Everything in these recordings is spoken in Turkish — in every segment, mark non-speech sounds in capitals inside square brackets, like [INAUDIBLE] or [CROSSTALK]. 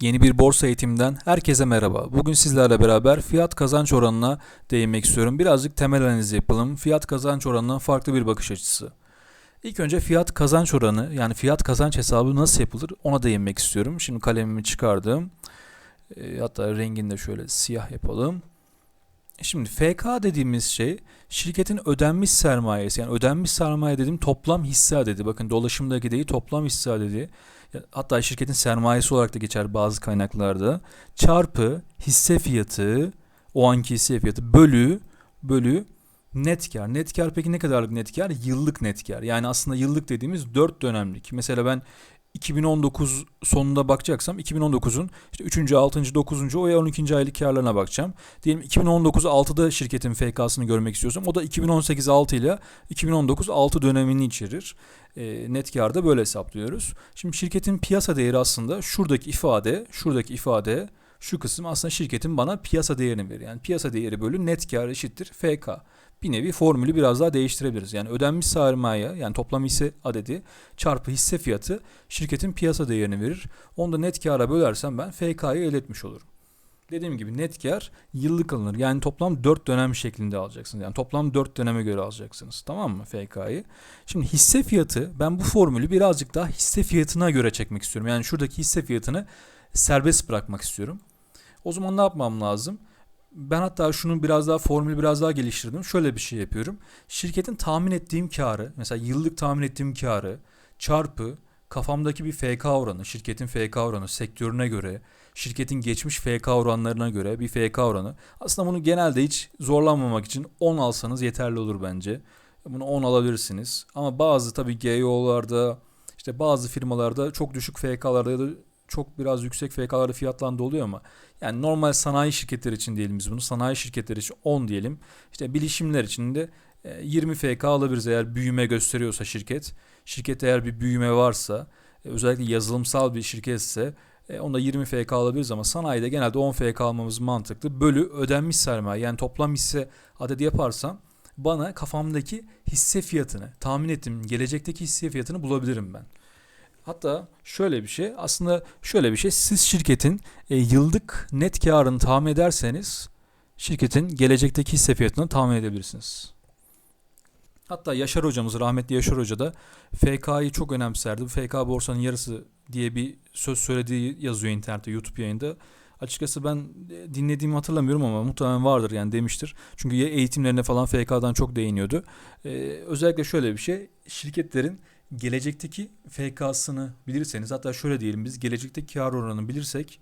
Yeni bir borsa eğitiminden herkese merhaba. Bugün sizlerle beraber fiyat kazanç oranına değinmek istiyorum. Birazcık temel analiz yapalım. Fiyat kazanç oranına farklı bir bakış açısı. İlk önce fiyat kazanç oranı yani fiyat kazanç hesabı nasıl yapılır ona değinmek istiyorum. Şimdi kalemimi çıkardım. E, hatta rengini de şöyle siyah yapalım. Şimdi FK dediğimiz şey şirketin ödenmiş sermayesi yani ödenmiş sermaye dediğim toplam hisse adedi. Bakın dolaşımdaki değil toplam hisse adedi hatta şirketin sermayesi olarak da geçer bazı kaynaklarda çarpı hisse fiyatı o anki hisse fiyatı bölü bölü net kar. Net kar peki ne kadarlık net kar? Yıllık net kar. Yani aslında yıllık dediğimiz 4 dönemlik. Mesela ben 2019 sonunda bakacaksam 2019'un işte 3. 6. 9. o ya 12. aylık karlarına bakacağım. Diyelim 2019 6'da şirketin FK'sını görmek istiyorsam o da 2018 6 ile 2019 6 dönemini içerir. E, net karda böyle hesaplıyoruz. Şimdi şirketin piyasa değeri aslında şuradaki ifade, şuradaki ifade şu kısım aslında şirketin bana piyasa değerini verir. Yani piyasa değeri bölü net kar eşittir FK bir nevi formülü biraz daha değiştirebiliriz. Yani ödenmiş sermaye yani toplam hisse adedi çarpı hisse fiyatı şirketin piyasa değerini verir. Onu da net kâra bölersem ben FK'yı elde etmiş olurum. Dediğim gibi net kar yıllık alınır. Yani toplam 4 dönem şeklinde alacaksınız. Yani toplam 4 döneme göre alacaksınız. Tamam mı FK'yı? Şimdi hisse fiyatı ben bu formülü birazcık daha hisse fiyatına göre çekmek istiyorum. Yani şuradaki hisse fiyatını serbest bırakmak istiyorum. O zaman ne yapmam lazım? Ben hatta şunu biraz daha formülü biraz daha geliştirdim. Şöyle bir şey yapıyorum. Şirketin tahmin ettiğim karı, mesela yıllık tahmin ettiğim karı çarpı kafamdaki bir FK oranı, şirketin FK oranı sektörüne göre, şirketin geçmiş FK oranlarına göre bir FK oranı. Aslında bunu genelde hiç zorlanmamak için 10 alsanız yeterli olur bence. Bunu 10 alabilirsiniz. Ama bazı tabii GEO'larda işte bazı firmalarda çok düşük FK'larda ya da çok biraz yüksek FK'larda fiyatlandı oluyor ama yani normal sanayi şirketleri için diyelim biz bunu. Sanayi şirketleri için 10 diyelim. İşte bilişimler için de 20 e, FK alabiliriz eğer büyüme gösteriyorsa şirket. Şirket eğer bir büyüme varsa e, özellikle yazılımsal bir şirketse e, onda 20 FK alabiliriz ama sanayide genelde 10 FK almamız mantıklı. Bölü ödenmiş sermaye yani toplam hisse adedi yaparsam bana kafamdaki hisse fiyatını tahmin ettim gelecekteki hisse fiyatını bulabilirim ben. Hatta şöyle bir şey aslında şöyle bir şey siz şirketin e, yıllık net karını tahmin ederseniz şirketin gelecekteki hisse fiyatını tahmin edebilirsiniz. Hatta Yaşar hocamız rahmetli Yaşar Hoca da FK'yı çok önemserdi. FK borsanın yarısı diye bir söz söylediği yazıyor internette YouTube yayında. Açıkçası ben e, dinlediğimi hatırlamıyorum ama muhtemelen vardır yani demiştir. Çünkü eğitimlerine falan FK'dan çok değiniyordu. Ee, özellikle şöyle bir şey şirketlerin gelecekteki FK'sını bilirseniz hatta şöyle diyelim biz gelecekteki kar oranını bilirsek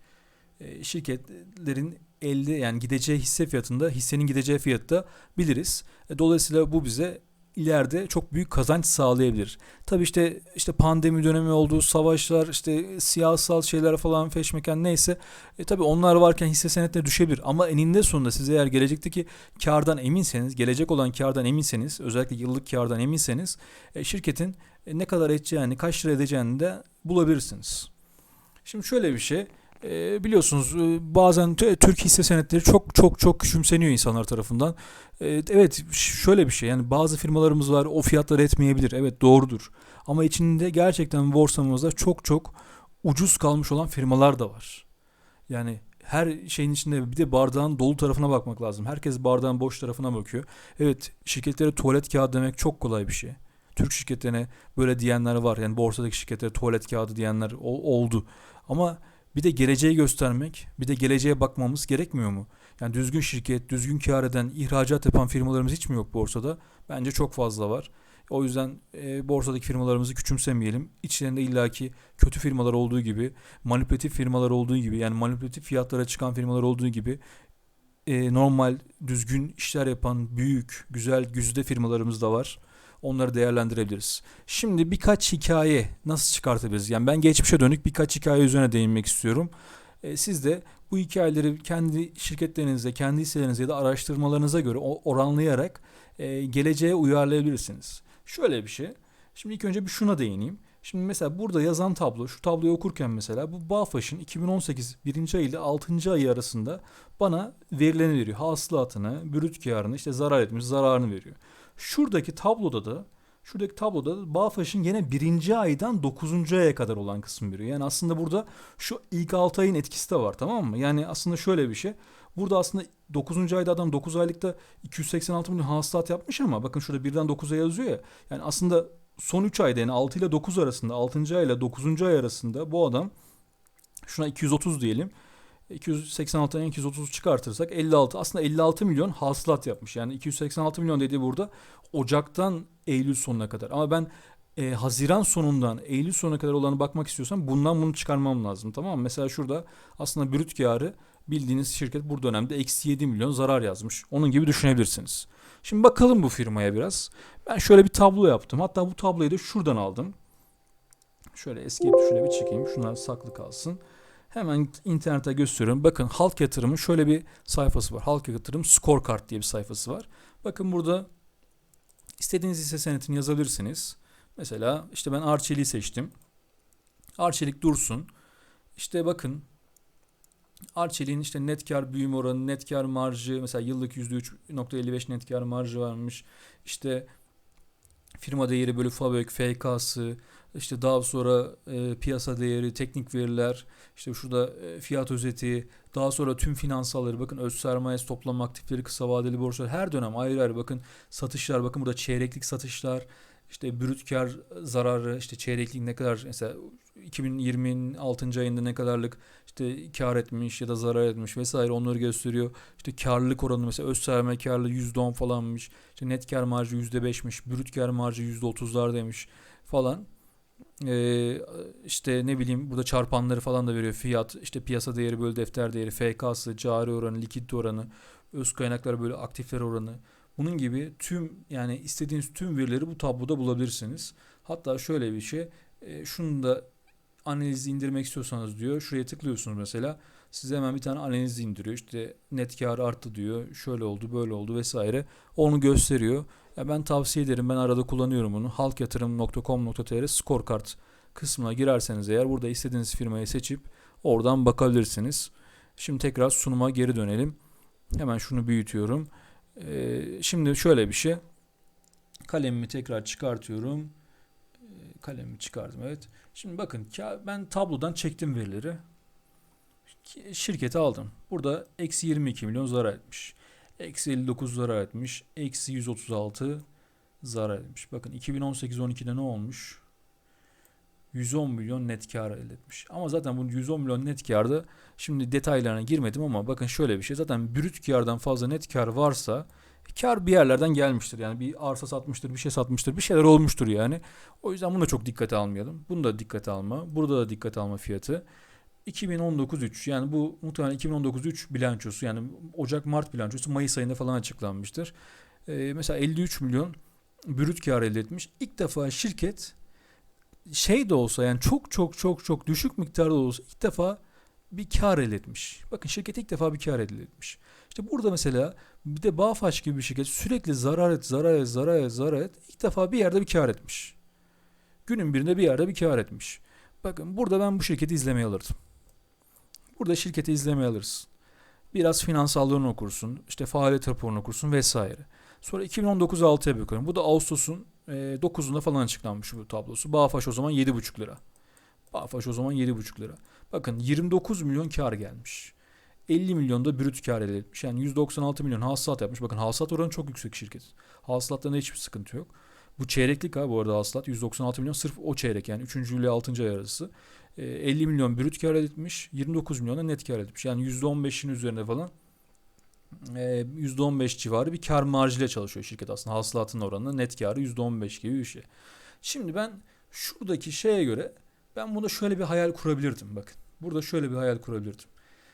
e, şirketlerin elde yani gideceği hisse fiyatında hissenin gideceği fiyatta biliriz. E, dolayısıyla bu bize ileride çok büyük kazanç sağlayabilir. Tabi işte işte pandemi dönemi olduğu savaşlar, işte siyasal şeyler falan feşmeken neyse. E tabi onlar varken hisse senetleri düşebilir ama eninde sonunda siz eğer gelecekteki kardan eminseniz, gelecek olan kardan eminseniz, özellikle yıllık kardan eminseniz e, şirketin e, ne kadar edeceğini, kaç lira edeceğini de bulabilirsiniz. Şimdi şöyle bir şey. E, biliyorsunuz e, bazen Türk hisse senetleri çok çok çok küçümseniyor insanlar tarafından. E, evet şöyle bir şey yani bazı firmalarımız var o fiyatları etmeyebilir. Evet doğrudur. Ama içinde gerçekten borsamızda çok çok ucuz kalmış olan firmalar da var. Yani her şeyin içinde bir de bardağın dolu tarafına bakmak lazım. Herkes bardağın boş tarafına bakıyor. Evet şirketlere tuvalet kağıdı demek çok kolay bir şey. Türk şirketlerine böyle diyenler var. Yani borsadaki şirketlere tuvalet kağıdı diyenler oldu. Ama bir de geleceği göstermek, bir de geleceğe bakmamız gerekmiyor mu? Yani düzgün şirket, düzgün kar eden, ihracat yapan firmalarımız hiç mi yok borsada? Bence çok fazla var. O yüzden e, borsadaki firmalarımızı küçümsemeyelim. İçlerinde illaki kötü firmalar olduğu gibi, manipülatif firmalar olduğu gibi, yani manipülatif fiyatlara çıkan firmalar olduğu gibi e, normal, düzgün işler yapan büyük, güzel, güzide firmalarımız da var. Onları değerlendirebiliriz. Şimdi birkaç hikaye nasıl çıkartabiliriz? Yani ben geçmişe dönük birkaç hikaye üzerine değinmek istiyorum. E, siz de bu hikayeleri kendi şirketlerinizde, kendi hisselerinizde ya da araştırmalarınıza göre oranlayarak e, geleceğe uyarlayabilirsiniz. Şöyle bir şey. Şimdi ilk önce bir şuna değineyim. Şimdi mesela burada yazan tablo, şu tabloyu okurken mesela bu Bağfaş'ın 2018 1. ayı ile 6. ayı arasında bana verilerini veriyor. Hasılatını, brüt karını, işte zarar etmiş zararını veriyor. Şuradaki tabloda da Şuradaki tabloda Bağfaş'ın yine birinci aydan 9. aya kadar olan kısmı veriyor. Yani aslında burada şu ilk 6 ayın etkisi de var tamam mı? Yani aslında şöyle bir şey. Burada aslında 9. ayda adam 9 aylıkta 286 milyon hasılat yapmış ama bakın şurada birden 9'a yazıyor ya. Yani aslında son 3 ayda yani 6 ile 9 arasında 6. ay ile 9. ay arasında bu adam şuna 230 diyelim. 286'dan 230 çıkartırsak 56 aslında 56 milyon hasılat yapmış. Yani 286 milyon dediği burada Ocak'tan Eylül sonuna kadar. Ama ben e, Haziran sonundan Eylül sonuna kadar olanı bakmak istiyorsam bundan bunu çıkarmam lazım. Tamam mı? Mesela şurada aslında brüt karı bildiğiniz şirket bu dönemde eksi 7 milyon zarar yazmış. Onun gibi düşünebilirsiniz. Şimdi bakalım bu firmaya biraz. Ben şöyle bir tablo yaptım. Hatta bu tabloyu da şuradan aldım. Şöyle escape tuşuyla bir çekeyim. Şunlar saklı kalsın. Hemen internete gösteriyorum. Bakın Halk Yatırım'ın şöyle bir sayfası var. Halk Yatırım Scorecard diye bir sayfası var. Bakın burada istediğiniz hisse senetini yazabilirsiniz. Mesela işte ben Arçelik'i seçtim. Arçelik dursun. İşte bakın Arçelik'in işte net kar büyüme oranı, net kar marjı mesela yıllık %3.55 net kar marjı varmış. İşte firma değeri bölü FABÖK, FK'sı, işte daha sonra e, piyasa değeri, teknik veriler, işte şurada e, fiyat özeti, daha sonra tüm finansalları bakın öz sermayesi, toplam aktifleri, kısa vadeli borçlar her dönem ayrı ayrı bakın satışlar, bakın burada çeyreklik satışlar, işte brüt kar zararı, işte çeyreklik ne kadar mesela 2020'nin 6. ayında ne kadarlık işte kar etmiş ya da zarar etmiş vesaire onları gösteriyor. İşte karlılık oranı mesela öz sermaye karlılığı %10 falanmış. İşte net kar marjı %5'miş. Brüt kar marjı %30'lar demiş falan. Ee, işte ne bileyim burada çarpanları falan da veriyor. Fiyat, işte piyasa değeri bölü defter değeri, FK'sı, cari oranı, likidite oranı, öz kaynaklar bölü aktifler oranı. Bunun gibi tüm yani istediğiniz tüm verileri bu tabloda bulabilirsiniz. Hatta şöyle bir şey, e, şunu da analizi indirmek istiyorsanız diyor. Şuraya tıklıyorsunuz mesela. Size hemen bir tane analiz indiriyor. İşte net kar arttı diyor. Şöyle oldu, böyle oldu vesaire. Onu gösteriyor. Ya ben tavsiye ederim. Ben arada kullanıyorum bunu. halkyatırım.com.tr scorecard kısmına girerseniz eğer burada istediğiniz firmayı seçip oradan bakabilirsiniz. Şimdi tekrar sunuma geri dönelim. Hemen şunu büyütüyorum. Ee, şimdi şöyle bir şey. Kalemimi tekrar çıkartıyorum. Ee, kalemimi çıkardım evet. Şimdi bakın ben tablodan çektim verileri. Şirketi aldım. Burada eksi 22 milyon zarar etmiş. Eksi 59 zarar etmiş. Eksi 136 zarar etmiş. Bakın 2018-12'de ne olmuş? 110 milyon net kar elde etmiş. Ama zaten bu 110 milyon net karda şimdi detaylarına girmedim ama bakın şöyle bir şey. Zaten brüt kardan fazla net kar varsa kar bir yerlerden gelmiştir. Yani bir arsa satmıştır, bir şey satmıştır, bir şeyler olmuştur yani. O yüzden bunu da çok dikkate almayalım. Bunu da dikkate alma. Burada da dikkate alma fiyatı. 2019-3 yani bu muhtemelen 2019-3 bilançosu yani Ocak-Mart bilançosu Mayıs ayında falan açıklanmıştır. Ee, mesela 53 milyon brüt kar elde etmiş. İlk defa şirket şey de olsa yani çok çok çok çok düşük miktarda olsa ilk defa bir kar elde etmiş. Bakın şirket ilk defa bir kar elde etmiş. İşte burada mesela bir de Bağfaş gibi bir şirket sürekli zarar et, zarar et, zarar et, zarar et. İlk defa bir yerde bir kar etmiş. Günün birinde bir yerde bir kar etmiş. Bakın burada ben bu şirketi izlemeye alırdım. Burada şirketi izlemeye alırsın. Biraz finansallığını okursun, işte faaliyet raporunu okursun vesaire. Sonra 2019 6'ya bakıyorum. Bu da Ağustos'un e, 9'unda falan açıklanmış bu tablosu. Bağfaş o zaman 7,5 lira. Bağfaş o zaman 7,5 lira. Bakın 29 milyon kar gelmiş. 50 milyon da brüt kar elde etmiş. Yani 196 milyon hasılat yapmış. Bakın hasılat oranı çok yüksek şirket. Hasılatlarında hiçbir sıkıntı yok. Bu çeyreklik ha bu arada hasılat 196 milyon sırf o çeyrek yani 3. ile 6. ay arası. 50 e, milyon brüt kar etmiş. 29 milyon da net kar etmiş. Yani %15'in üzerinde falan %15 e, civarı bir kar marjıyla çalışıyor şirket aslında. Hasılatın oranı net karı %15 gibi bir şey. Şimdi ben şuradaki şeye göre ben burada şöyle bir hayal kurabilirdim bakın. Burada şöyle bir hayal kurabilirdim.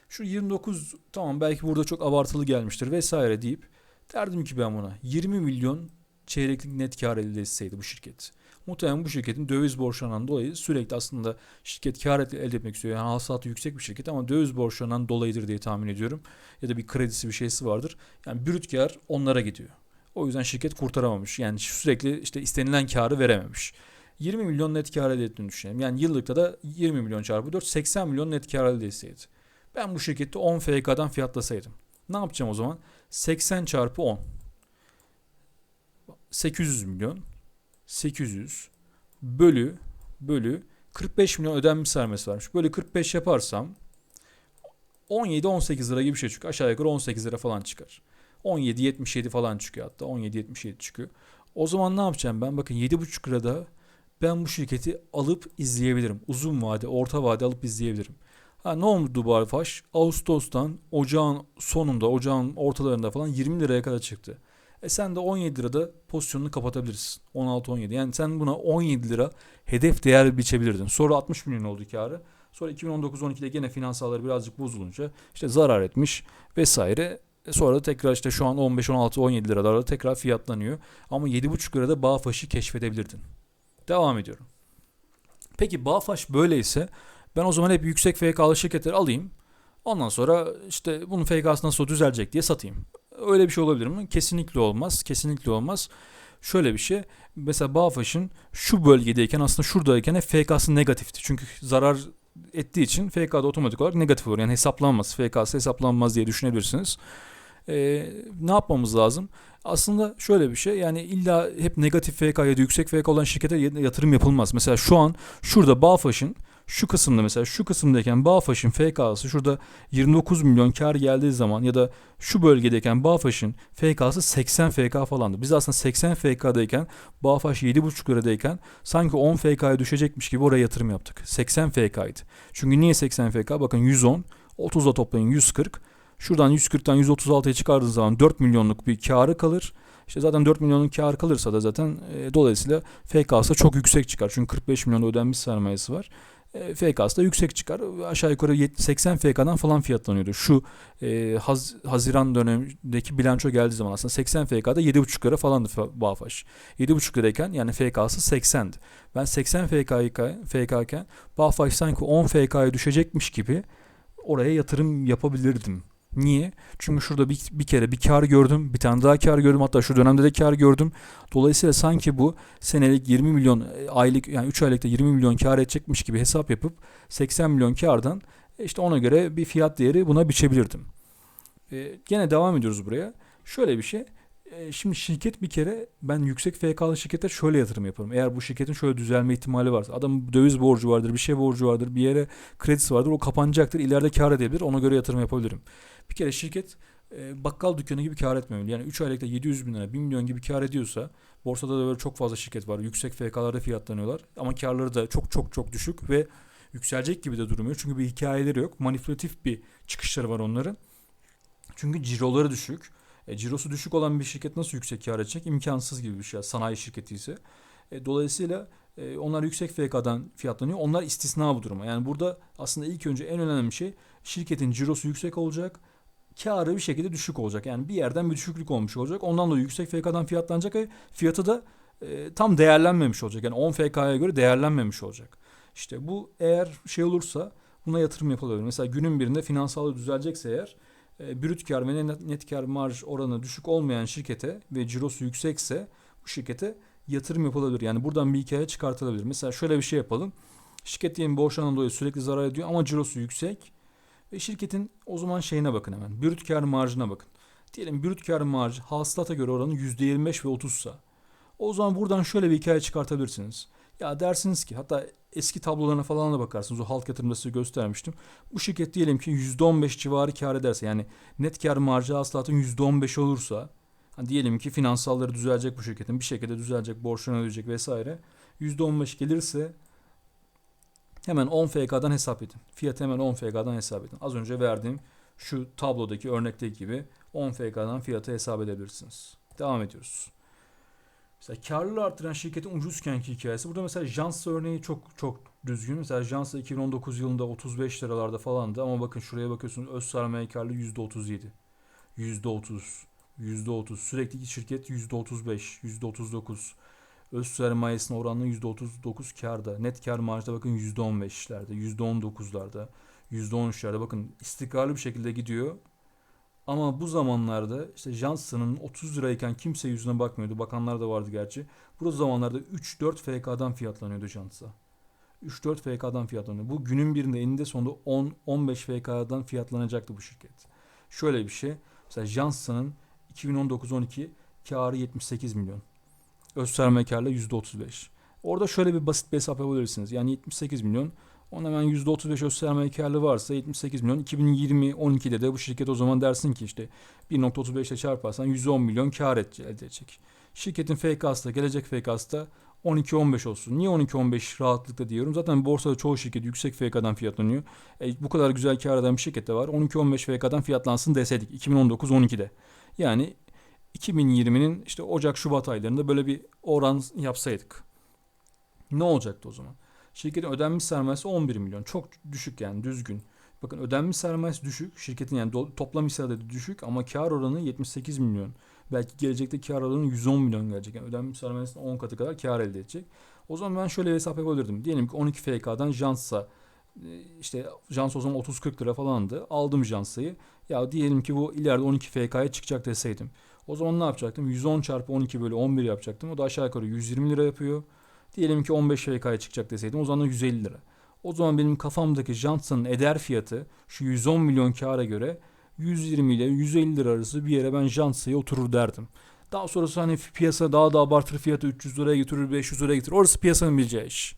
Şu 29 tamam belki burada çok abartılı gelmiştir vesaire deyip derdim ki ben buna 20 milyon çeyreklik net kar elde etseydi bu şirket. Muhtemelen bu şirketin döviz borçlarından dolayı sürekli aslında şirket kar elde etmek istiyor. Yani hasılatı yüksek bir şirket ama döviz borçlarından dolayıdır diye tahmin ediyorum. Ya da bir kredisi bir şeysi vardır. Yani brüt kar onlara gidiyor. O yüzden şirket kurtaramamış. Yani sürekli işte istenilen karı verememiş. 20 milyon net kar elde ettiğini düşünelim. Yani yıllıkta da 20 milyon çarpı 4 80 milyon net kar elde etseydi. Ben bu şirkette 10 FK'dan fiyatlasaydım. Ne yapacağım o zaman? 80 çarpı 10. 800 milyon 800 bölü bölü 45 milyon ödenmiş sermayesi varmış. Böyle 45 yaparsam 17-18 lira gibi bir şey çıkıyor. Aşağı yukarı 18 lira falan çıkar. 17-77 falan çıkıyor hatta. 17-77 çıkıyor. O zaman ne yapacağım ben? Bakın 7,5 lirada ben bu şirketi alıp izleyebilirim. Uzun vade, orta vade alıp izleyebilirim. Ha, ne oldu bu? Ağustos'tan ocağın sonunda, ocağın ortalarında falan 20 liraya kadar çıktı. E sen de 17 lirada pozisyonunu kapatabilirsin. 16-17. Yani sen buna 17 lira hedef değer biçebilirdin. Sonra 60 milyon oldu karı. Sonra 2019-12'de gene finansalları birazcık bozulunca işte zarar etmiş vesaire. E sonra da tekrar işte şu an 15, 16, 17 liralarda tekrar fiyatlanıyor. Ama 7,5 lirada Bağfaş'ı keşfedebilirdin. Devam ediyorum. Peki Bağfaş böyleyse ben o zaman hep yüksek FK'lı şirketleri alayım. Ondan sonra işte bunun FK'sı nasıl düzelecek diye satayım. Öyle bir şey olabilir mi? Kesinlikle olmaz. Kesinlikle olmaz. Şöyle bir şey. Mesela Bağfaş'ın şu bölgedeyken aslında şuradayken FK'sı negatifti. Çünkü zarar ettiği için FK'da otomatik olarak negatif olur. Yani hesaplanmaz. FK'sı hesaplanmaz diye düşünebilirsiniz. Ee, ne yapmamız lazım? Aslında şöyle bir şey yani illa hep negatif FK ya da yüksek FK olan şirkete yatırım yapılmaz. Mesela şu an şurada Bağfaş'ın şu kısımda mesela şu kısımdayken Bağfaş'ın FK'sı şurada 29 milyon kar geldiği zaman ya da şu bölgedeyken Bağfaş'ın FK'sı 80 FK falandı. Biz aslında 80 FK'dayken Bağfaş 7,5 liradayken sanki 10 FK'ya düşecekmiş gibi oraya yatırım yaptık. 80 FK'ydı. Çünkü niye 80 FK? Bakın 110, 30'la toplayın 140. Şuradan 140'tan 136'ya çıkardığınız zaman 4 milyonluk bir karı kalır. İşte zaten 4 milyonun karı kalırsa da zaten e, dolayısıyla FK'sı çok yüksek çıkar. Çünkü 45 milyon ödenmiş sermayesi var. E, FK'sı da yüksek çıkar. Aşağı yukarı 80 FK'dan falan fiyatlanıyordu. Şu e, Haz, Haziran dönemindeki bilanço geldiği zaman aslında 80 FK'da 7,5 lira falandı Bağfaş. 7,5 lirayken yani FK'sı 80'di. Ben 80 FK'yken FK Bağfaş sanki 10 FK'ya düşecekmiş gibi oraya yatırım yapabilirdim. Niye? Çünkü şurada bir, bir kere bir kar gördüm. Bir tane daha kar gördüm. Hatta şu dönemde de kar gördüm. Dolayısıyla sanki bu senelik 20 milyon e, aylık yani 3 aylıkta 20 milyon kar edecekmiş gibi hesap yapıp 80 milyon kardan e, işte ona göre bir fiyat değeri buna biçebilirdim. Ee, gene devam ediyoruz buraya. Şöyle bir şey. Ee, şimdi şirket bir kere ben yüksek FK'lı şirkete şöyle yatırım yaparım. Eğer bu şirketin şöyle düzelme ihtimali varsa adam döviz borcu vardır, bir şey borcu vardır, bir yere kredisi vardır o kapanacaktır. İleride kar edebilir. Ona göre yatırım yapabilirim. Bir kere şirket e, bakkal dükkanı gibi kar etmemeli. Yani 3 aylıkta 700 bin lira, 1 milyon gibi kar ediyorsa borsada da böyle çok fazla şirket var. Yüksek FK'larda fiyatlanıyorlar. Ama karları da çok çok çok düşük ve yükselecek gibi de durmuyor. Çünkü bir hikayeleri yok. Manipülatif bir çıkışları var onların. Çünkü ciroları düşük. E, cirosu düşük olan bir şirket nasıl yüksek kar edecek? İmkansız gibi bir şey. Sanayi şirketi ise. E, dolayısıyla e, onlar yüksek FK'dan fiyatlanıyor. Onlar istisna bu duruma. Yani burada aslında ilk önce en önemli şey şirketin cirosu yüksek olacak karı bir şekilde düşük olacak. Yani bir yerden bir düşüklük olmuş olacak. Ondan dolayı yüksek FK'dan fiyatlanacak ve fiyatı da e, tam değerlenmemiş olacak. Yani 10 FK'ya göre değerlenmemiş olacak. İşte bu eğer şey olursa buna yatırım yapılabilir. Mesela günün birinde finansallığı düzelecekse eğer brüt kar ve net, kar marj oranı düşük olmayan şirkete ve cirosu yüksekse bu şirkete yatırım yapılabilir. Yani buradan bir hikaye çıkartılabilir. Mesela şöyle bir şey yapalım. Şirket diyelim borçlanan dolayı sürekli zarar ediyor ama cirosu yüksek. Ve şirketin o zaman şeyine bakın hemen. Brüt kar marjına bakın. Diyelim brüt kar marjı hasılata göre oranı %25 ve 30 sa. O zaman buradan şöyle bir hikaye çıkartabilirsiniz. Ya dersiniz ki hatta eski tablolarına falan da bakarsınız. O halk yatırımda size göstermiştim. Bu şirket diyelim ki %15 civarı kar ederse yani net kar marjı hasılatın %15 olursa hani diyelim ki finansalları düzelecek bu şirketin bir şekilde düzelecek borçlarını ödeyecek vesaire %15 gelirse Hemen 10 FK'dan hesap edin. Fiyatı hemen 10 FK'dan hesap edin. Az önce verdiğim şu tablodaki örnekteki gibi 10 FK'dan fiyatı hesap edebilirsiniz. Devam ediyoruz. Mesela karlılığı artıran şirketin ucuzkenki hikayesi. Burada mesela Jansa örneği çok çok düzgün. Mesela Jansa 2019 yılında 35 liralarda falandı ama bakın şuraya bakıyorsunuz öz sermaye karlılığı %37. %30. %30. Sürekli şirket %35, %39. Öz sermayesine oranla %39 karda. Net kar marjda bakın %15'lerde, %19'larda, %13'lerde bakın istikrarlı bir şekilde gidiyor. Ama bu zamanlarda işte Johnson'ın 30 lirayken kimse yüzüne bakmıyordu. Bakanlar da vardı gerçi. Bu zamanlarda 3-4 FK'dan fiyatlanıyordu Johnson'a. 3-4 FK'dan fiyatlanıyor. Bu günün birinde eninde sonunda 10-15 FK'dan fiyatlanacaktı bu şirket. Şöyle bir şey. Mesela Johnson'ın 2019-12 karı 78 milyon. Öz sermaye karlılığı %35. Orada şöyle bir basit bir hesap yapabilirsiniz. Yani 78 milyon. Ona hemen %35 öz sermaye karlılığı varsa 78 milyon. 2020 12'de de bu şirket o zaman dersin ki işte 1.35 ile çarparsan 110 milyon kar elde edecek. Şirketin FK'sı da gelecek FK'sı da 12-15 olsun. Niye 12-15 rahatlıkla diyorum? Zaten borsada çoğu şirket yüksek FK'dan fiyatlanıyor. E, bu kadar güzel kar eden bir şirket de var. 12-15 FK'dan fiyatlansın deseydik 2019-12'de. Yani 2020'nin işte Ocak-Şubat aylarında böyle bir oran yapsaydık. Ne olacaktı o zaman? Şirketin ödenmiş sermayesi 11 milyon. Çok düşük yani düzgün. Bakın ödenmiş sermayesi düşük. Şirketin yani toplam hisse düşük ama kar oranı 78 milyon. Belki gelecekte kar oranı 110 milyon gelecek. Yani ödenmiş sermayesinin 10 katı kadar kar elde edecek. O zaman ben şöyle bir hesap yapabilirdim. Diyelim ki 12 FK'dan Jans'a işte Jans o zaman 30-40 lira falandı. Aldım Jans'ı. Ya diyelim ki bu ileride 12 FK'ya çıkacak deseydim. O zaman ne yapacaktım? 110 çarpı 12 bölü 11 yapacaktım. O da aşağı yukarı 120 lira yapıyor. Diyelim ki 15 FK'ya çıkacak deseydim o zaman da 150 lira. O zaman benim kafamdaki Johnson'ın eder fiyatı şu 110 milyon kâra göre 120 ile 150 lira arası bir yere ben Johnson'a oturur derdim. Daha sonrası hani piyasa daha da abartır fiyatı 300 liraya götürür 500 liraya getirir. Orası piyasanın bileceği iş.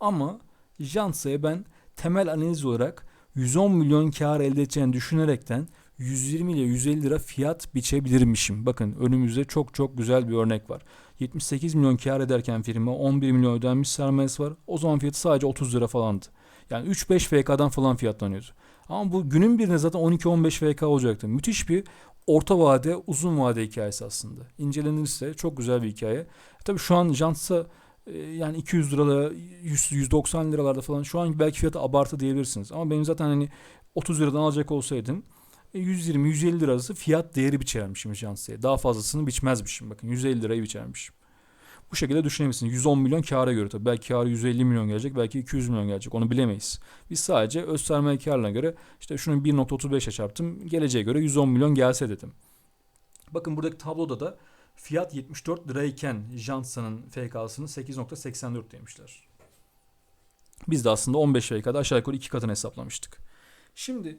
Ama Johnson'a ben temel analiz olarak 110 milyon kar elde edeceğini düşünerekten 120 ile 150 lira fiyat biçebilirmişim. Bakın önümüzde çok çok güzel bir örnek var. 78 milyon kar ederken firma 11 milyon ödenmiş sermayesi var. O zaman fiyatı sadece 30 lira falandı. Yani 3-5 FK'dan falan fiyatlanıyordu. Ama bu günün birine zaten 12-15 FK olacaktı. Müthiş bir orta vade, uzun vade hikayesi aslında. İncelenirse çok güzel bir hikaye. Tabii şu an Jants'a e, yani 200 liralara 100, 190 liralarda falan şu an belki fiyatı abartı diyebilirsiniz. Ama benim zaten hani 30 liradan alacak olsaydım 120-150 lira arası fiyat değeri biçermişim Jansi'ye. Daha fazlasını biçmezmişim. Bakın 150 lirayı biçermişim. Bu şekilde düşünebilirsiniz. 110 milyon kâra göre tabii. Belki kârı 150 milyon gelecek, belki 200 milyon gelecek. Onu bilemeyiz. Biz sadece öz sermaye kârına göre işte şunu 1.35'e çarptım. Geleceğe göre 110 milyon gelse dedim. Bakın buradaki tabloda da fiyat 74 lirayken Jansa'nın FK'sını 8.84 demişler. Biz de aslında 15 FK'da aşağı yukarı iki katını hesaplamıştık. Şimdi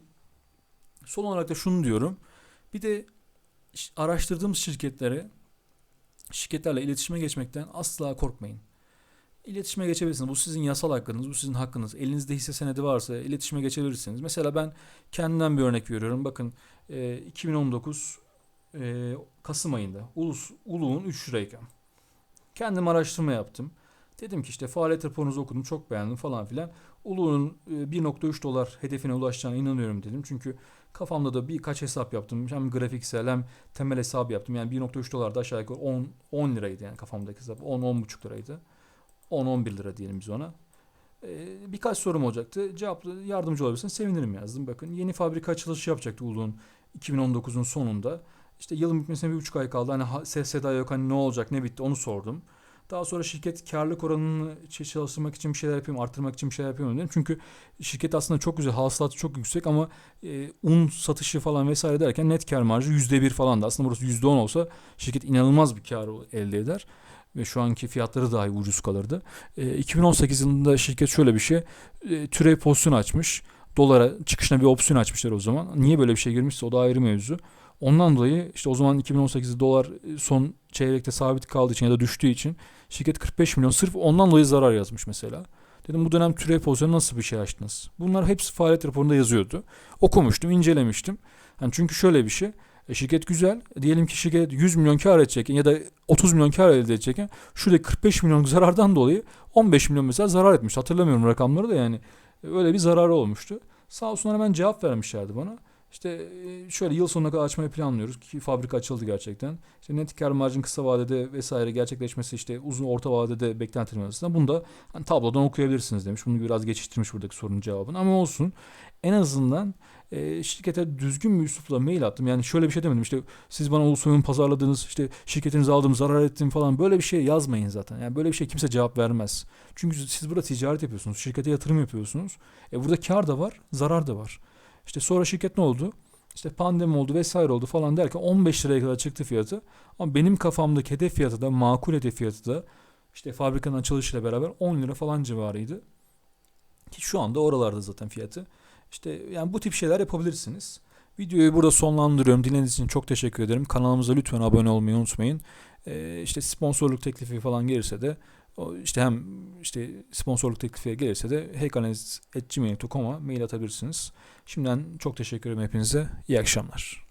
Son olarak da şunu diyorum. Bir de araştırdığımız şirketlere şirketlerle iletişime geçmekten asla korkmayın. İletişime geçebilirsiniz. Bu sizin yasal hakkınız, bu sizin hakkınız. Elinizde hisse senedi varsa iletişime geçebilirsiniz. Mesela ben kendimden bir örnek veriyorum. Bakın 2019 e, Kasım ayında Ulus, Uluğun 3 lirayken kendim araştırma yaptım. Dedim ki işte faaliyet raporunuzu okudum çok beğendim falan filan. Uluğun 1.3 dolar hedefine ulaşacağına inanıyorum dedim. Çünkü Kafamda da birkaç hesap yaptım. Hem grafiksel hem temel hesap yaptım. Yani 1.3 dolar da aşağı yukarı 10, 10 liraydı yani kafamdaki hesap. 10-10,5 liraydı. 10-11 lira diyelim biz ona. Ee, birkaç sorum olacaktı. Cevaplı yardımcı olabilirsin. Sevinirim yazdım. Bakın yeni fabrika açılışı yapacaktı Uluğun 2019'un sonunda. İşte yılın bitmesine bir buçuk ay kaldı. Hani Seda yok hani ne olacak ne bitti onu sordum. Daha sonra şirket karlılık oranını çalıştırmak için bir şeyler yapıyorum, arttırmak için bir şeyler yapıyorum dedim. Çünkü şirket aslında çok güzel, hasılatı çok yüksek ama e, un satışı falan vesaire derken net kar marjı yüzde bir falan da. Aslında burası yüzde on olsa şirket inanılmaz bir kar elde eder ve şu anki fiyatları dahi ucuz kalırdı. E, 2018 yılında şirket şöyle bir şey, e, türev pozisyon açmış. Dolara çıkışına bir opsiyon açmışlar o zaman. Niye böyle bir şey girmişse o da ayrı mevzu. Ondan dolayı işte o zaman 2018'de dolar son çeyrekte sabit kaldığı için ya da düştüğü için şirket 45 milyon sırf ondan dolayı zarar yazmış mesela. Dedim bu dönem türev pozisyonu nasıl bir şey açtınız? Bunlar hepsi faaliyet raporunda yazıyordu. Okumuştum, incelemiştim. Yani çünkü şöyle bir şey. E, şirket güzel. Diyelim ki şirket 100 milyon kar edecekken ya da 30 milyon kar elde edecekken şurada 45 milyon [LAUGHS] zarardan dolayı 15 milyon mesela zarar etmiş. Hatırlamıyorum rakamları da yani öyle bir zararı olmuştu. Sağ olsunlar hemen cevap vermişlerdi bana. İşte şöyle yıl sonuna kadar açmayı planlıyoruz ki fabrika açıldı gerçekten. İşte net kar marjın kısa vadede vesaire gerçekleşmesi işte uzun orta vadede beklentilerin arasında. Bunu da hani tablodan okuyabilirsiniz demiş. Bunu biraz geçiştirmiş buradaki sorunun cevabını ama olsun. En azından e, şirkete düzgün bir üslupla mail attım. Yani şöyle bir şey demedim işte siz bana Ulusoy'un pazarladığınız işte şirketinizi aldım zarar ettim falan böyle bir şey yazmayın zaten. Yani böyle bir şey kimse cevap vermez. Çünkü siz burada ticaret yapıyorsunuz. Şirkete yatırım yapıyorsunuz. E burada kar da var zarar da var. İşte sonra şirket ne oldu? İşte pandemi oldu vesaire oldu falan derken 15 liraya kadar çıktı fiyatı. Ama benim kafamdaki hedef fiyatı da makul hedef fiyatı da işte fabrikanın açılışıyla beraber 10 lira falan civarıydı. Ki şu anda oralarda zaten fiyatı. İşte yani bu tip şeyler yapabilirsiniz. Videoyu burada sonlandırıyorum. Dinlediğiniz için çok teşekkür ederim. Kanalımıza lütfen abone olmayı unutmayın. E, işte sponsorluk teklifi falan gelirse de işte hem işte sponsorluk teklifi gelirse de heykanaliz.gmail.com'a mail atabilirsiniz. Şimdiden çok teşekkür ederim hepinize. İyi akşamlar.